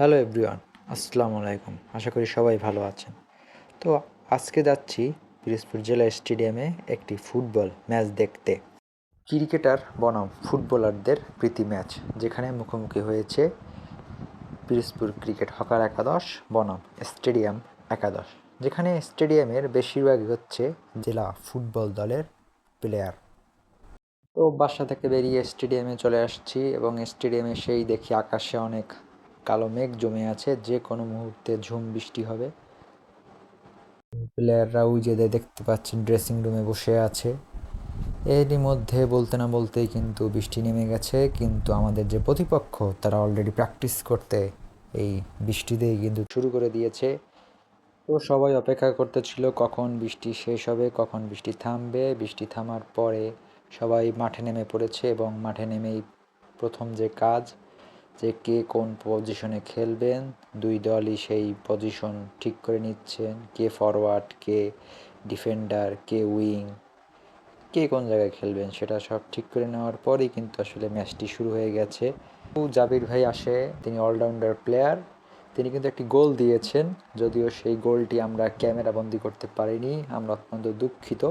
Hello everyone, আসসালামু আলাইকুম। আশা করি সবাই ভালো আছেন। তো আজকে যাচ্ছি পিরোজপুর জেলা স্টেডিয়ামে একটি ফুটবল ম্যাচ দেখতে। ক্রিকেটার বনাম ফুটবলারদের প্রীতি ম্যাচ, যেখানে মুখোমুখি হয়েছে পিরোজপুর ক্রিকেট হকার একাদশ, বনাম স্টেডিয়াম একাদশ, যেখানে স্টেডিয়ামের বেশিরভাগই হচ্ছে জেলা ফুটবল দলের প্লেয়ার। তো বাসা থেকে বেরিয়ে স্টেডিয়ামে চলে আসছি এবং স্টেডিয়ামে সেই দেখি আকাশে অনেক কালো মেঘ জমে আছে, যে কোনো মুহূর্তে ঝুম বৃষ্টি হবে। প্লেয়াররা যে দেখতে পাচ্ছেন ড্রেসিং রুমে বসে আছে। এরই মধ্যে বলতে না বলতেই কিন্তু বৃষ্টি নেমে গেছে, কিন্তু আমাদের যে প্রতিপক্ষ, তারা অলরেডি প্র্যাকটিস করতে এই বৃষ্টিতেই কিন্তু শুরু করে দিয়েছে। তো সবাই অপেক্ষা করতেছিল, কখন বৃষ্টি শেষ হবে, কখন বৃষ্টি থামবে। বৃষ্টি থামার পরে সবাই মাঠে নেমে পড়েছে এবং মাঠে নেমেই প্রথম যে কাজ যে কে কোন পজিশনে খেলবেন, দুই দলই সেই পজিশন ঠিক করে নিচ্ছেন, কে ফরওয়ার্ড কে ডিফেন্ডার কে উইং কে কোন জায়গায় খেলবেন সেটা সব ঠিক করে নেওয়ার পরেই কিন্তু আসলে ম্যাচটি শুরু হয়ে গেছে। জাবির ভাই আসে, তিনি অলরাউন্ডার প্লেয়ার তিনি কিন্তু একটি গোল দিয়েছেন, যদিও সেই গোলটি আমরা ক্যামেরা বন্দি করতে পারিনি, আমরা অত্যন্ত দুঃখিত।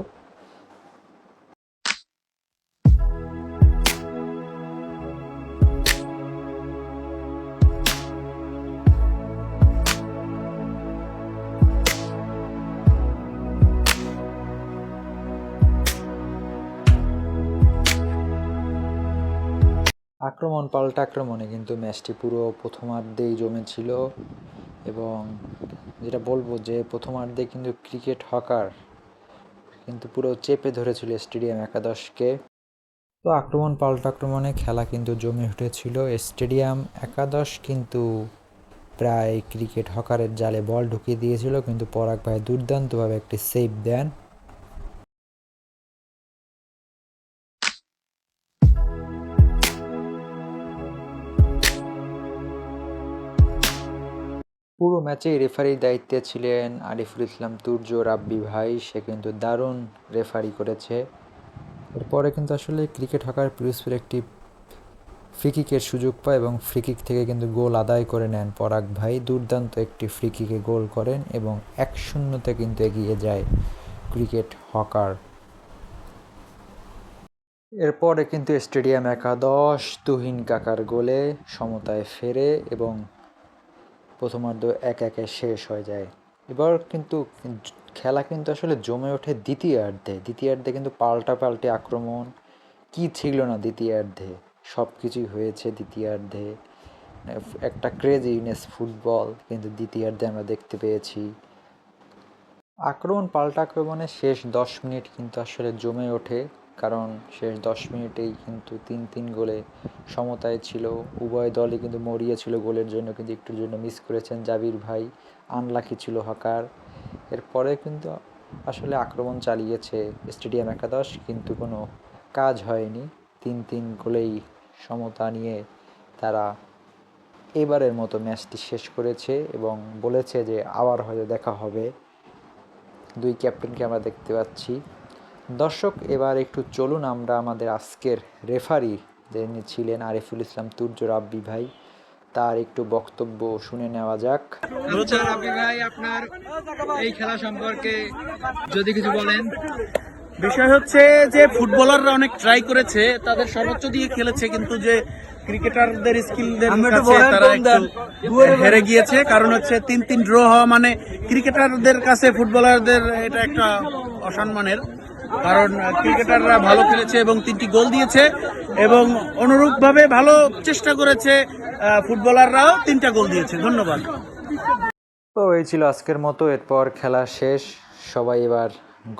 আক্রমণ, পাল্টা আক্রমণে কিন্তু ম্যাচটি পুরো প্রথমার্ধেই জমেছিল এবং যেটা বলব যে প্রথমার্ধে কিন্তু ক্রিকেট হকার কিন্তু পুরো চেপে ধরেছিল স্টেডিয়াম একাদশকে। তো আক্রমণ, পাল্টা আক্রমণে খেলা কিন্তু জমে উঠেছিল স্টেডিয়াম একাদশ কিন্তু প্রায় ক্রিকেট হকারের জালে বল ঢুকিয়ে দিয়েছিল কিন্তু পরাগ ভাই দুর্দান্তভাবে একটি সেভ দেন। পুরো ম্যাচেই রেফারির দায়িত্বে ছিলেন আরিফুল ইসলাম তুর্য, রাব্বি ভাই। সে কিন্তু দারুণ রেফারি করেছে। এরপরে কিন্তু আসলে ক্রিকেট হকার পিরোজপুর একটি ফ্রিকিকের সুযোগ পায় এবং ফ্রিকিক থেকে কিন্তু গোল আদায় করে নেন পরাগ ভাই। দুর্দান্ত একটি ফ্রিকিকে গোল করেন এবং এক শূন্যতে কিন্তু এগিয়ে যায় ক্রিকেট হকার। এরপরে কিন্তু স্টেডিয়াম একাদশ তুহিন কাকার গোলে সমতায় ফেরে এবং প্রথমার্ধ এক একে শেষ হয়ে যায়। এবার কিন্তু খেলা কিন্তু আসলে জমে ওঠে দ্বিতীয়ার্ধে। দ্বিতীয়ার্ধে কিন্তু পাল্টা পাল্টে আক্রমণ। কি ছিল না দ্বিতীয়ার্ধে? সব কিছুই হয়েছে দ্বিতীয়ার্ধে। একটা ক্রেজিনেস ফুটবল কিন্তু দ্বিতীয়ার্ধে আমরা দেখতে পেয়েছি। আক্রমণ, পাল্টা আক্রমণে শেষ দশ মিনিট কিন্তু আসলে জমে ওঠে। কারণ শেষ দশ মিনিটেই কিন্তু তিন তিন গোলে সমতায় ছিল। উভয় দলই কিন্তু মরিয়েছিল গোলের জন্য, কিন্তু একটুর জন্য মিস করেছেন জাবির ভাই। আনলাকি ছিল হকার। এরপরে কিন্তু আসলে আক্রমণ চালিয়েছে স্টেডিয়াম একাদশ, কিন্তু কোনো কাজ হয়নি। তিন তিন গোলেই সমতা নিয়ে তারা এবারের মতো ম্যাচটি শেষ করেছে এবং বলেছে যে আবার হয়তো দেখা হবে। দুই ক্যাপ্টেনকে আমরা দেখতে পাচ্ছি। দর্শক এবার একটু চলুন আমরা আমাদের আজকের রেফারি যিনি ছিলেন আরিফুল ইসলাম তুর্য রাব্বি ভাই তার একটু বক্তব্য শুনে নেওয়া যাক। রাব্বি ভাই আপনার এই খেলা সম্পর্কে যদি কিছু বলেন। বিষয় হচ্ছে যে ফুটবলাররা অনেক ট্রাই করেছে তাদের সর্বোচ্চ দিয়ে খেলেছে কিন্তু যে ক্রিকেটারদের স্কিলদের কাছে তারা একটু হেরে গিয়েছে। কারণ হচ্ছে তিন তিন ড্র হওয়া মানে ক্রিকেটারদের কাছে ফুটবলারদের এটা একটা অসম্মানের। কারণ ক্রিকেটাররা ভালো খেলেছে এবং তিনটি গোল দিয়েছে এবং অনুরূপভাবে ভালো চেষ্টা করেছে ফুটবলাররাও তিনটা গোল দিয়েছে। ধন্যবাদ। তো এই ছিল আজকের মতো, এরপর খেলা শেষ। সবাই এবার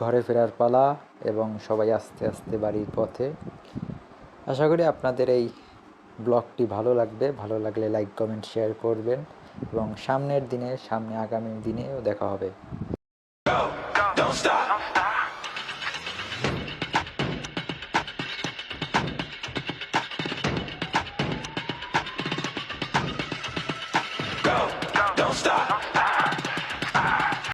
ঘরে ফেরার পালা এবং সবাই আস্তে আস্তে বাড়ির পথে। আশা করি আপনাদের এই ব্লগটি ভালো লাগবে। ভালো লাগলে লাইক, কমেন্ট, শেয়ার করবেন এবং সামনের দিনে, সামনে আগামী দিনেও দেখা হবে।